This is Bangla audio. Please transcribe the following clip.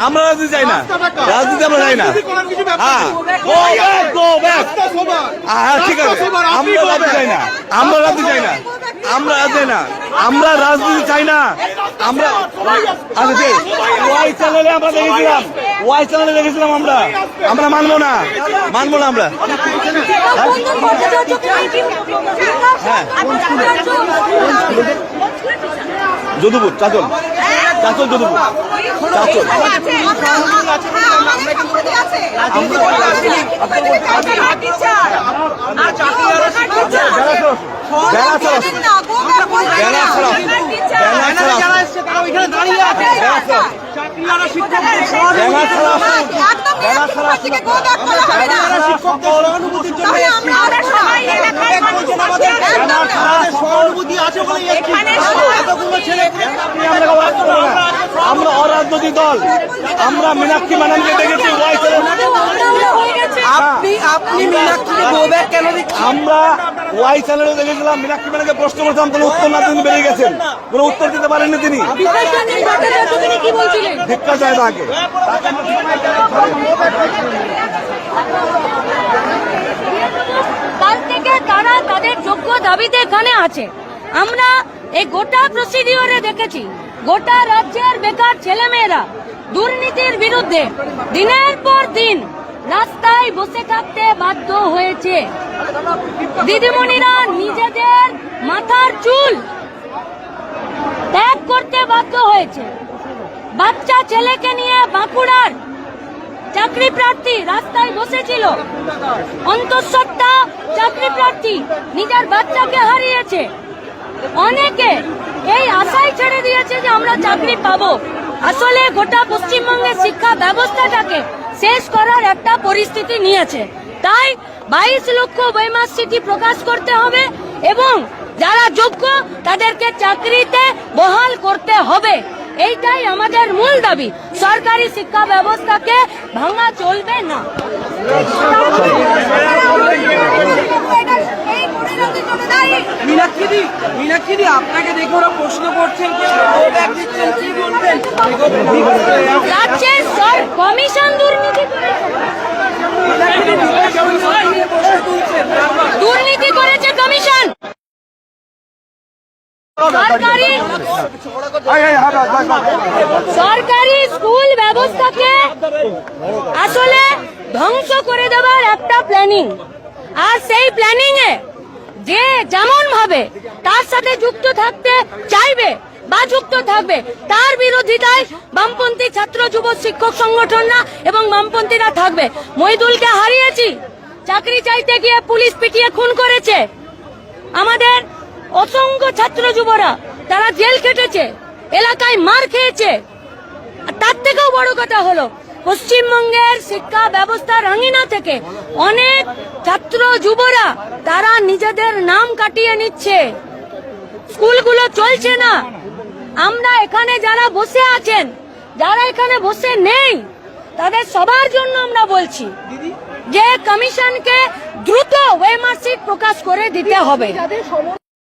আমরা রাজনীতি চাই না। রাজনীতি আমরা না। হ্যাঁ। সবার হ্যাঁ ঠিক আছে। আমরা রাজনীতি। চাই না। আমরা রাজনীতি চাই না। আমরা রাজনীতি না। আমরা রাজনীতি চাই না। আমরা আচ্ছা আমরা দেখেছিলাম। ওয়াই চ্যানেলে দেখেছিলাম আমরা। আমরা মানবো না। মানবো না আমরা। হ্যাঁ যদুপুর চাচল। চাচল যদুপুর। চাচল। আছে ছেলে আমরা অরাজনৈতিক দল। আমরা মীনাক্ষী ম্যাডামকে দেখেছি ওয়াই চ্যানেলে আপনি আপনি মীনাক্ষীকে গো ব্যাক কেন আমরা ওয়াই চ্যানেলে দেখেছিলাম মীনাক্ষী ম্যাডামকে প্রশ্ন করতাম কোনো উত্তর না তিনি বেরিয়ে গেছেন। কোনো উত্তর দিতে পারেননি তিনি বলছিলেন? ভিক্ষা চায় তাকে কাল থেকে তারা তাদের যোগ্য দাবিতে এখানে আছে। আমরা এই গোটা প্রসিডিওরে দেখেছি। গোটা রাজ্যের বেকার ছেলেমেয়েরা দুর্নীতির বিরুদ্ধে দিনের পর দিন রাস্তায় বসে থাকতে বাধ্য হয়েছে। দিদিমণিরা নিজেদের মাথার চুল ত্যাগ করতে বাধ্য হয়েছে। বাচ্চা ছেলেকে নিয়ে বাঁকুড়ার চাকরি প্রার্থী রাস্তায় বসেছিল। অন্তঃসত্ত্বা চাকরি প্রার্থী নিজের বাচ্চাকে হারিয়েছে। অনেকে এই আশাই ছেড়ে দিয়েছে যে আমরা চাকরি পাবো। আসলে গোটা পশ্চিমবঙ্গের শিক্ষা ব্যবস্থাটাকে শেষ করার একটা পরিস্থিতি নিয়েছে। তাই বাইশ লক্ষ বৈমাসিটি প্রকাশ করতে হবে এবং যারা যোগ্য তাদেরকে চাকরিতে বহাল করতে হবে। এইটাই আমাদের মূল দাবি। সরকারি শিক্ষা ব্যবস্থাকে ভাঙা চলবে না। আপনাকে দেখে ওরা প্রশ্ন করছেন কি বলবেন রাজ্যের কমিশন দুর্নীতি মীনাক্ষী দি নিয়ে প্রশ্ন তুলছেন বারবার। দুর্নীতি করেছে কমিশন সরকারি স্কুল ব্যবস্থাকে আসলে ধ্বংস করে দেওয়ার একটা প্ল্যানিং আর সেই প্ল্যানিং এ যে যেমন ভাবে তার সাথে যুক্ত থাকতে চাইবে বা যুক্ত থাকবে, তার বিরোধিতায় বামপন্থী ছাত্র যুব শিক্ষক সংগঠনরা এবং বামপন্থীরা থাকবে। মহিদুলকে হারিয়েছি, চাকরি চাইতে গিয়ে পুলিশ পিটিয়ে খুন করেছে। আমাদের অসংখ্য ছাত্র যুবরা, তারা জেল খেটেছে, এলাকায় মার খেয়েছে। তার থেকেও বড় কথা হলো, পশ্চিমবঙ্গের শিক্ষা ব্যবস্থা রাঙিনা থেকে অনেক ছাত্র যুবরা, তারা নিজেদের নাম কাটিয়ে নিচ্ছে। স্কুলগুলো চলছে না। আমরা এখানে যারা বসে আছেন, যারা এখানে বসে নেই, তাদের সবার জন্য আমরা বলছি যে কমিশনকে দ্রুত ওয়েমার্কশিট প্রকাশ করে দিতে হবে।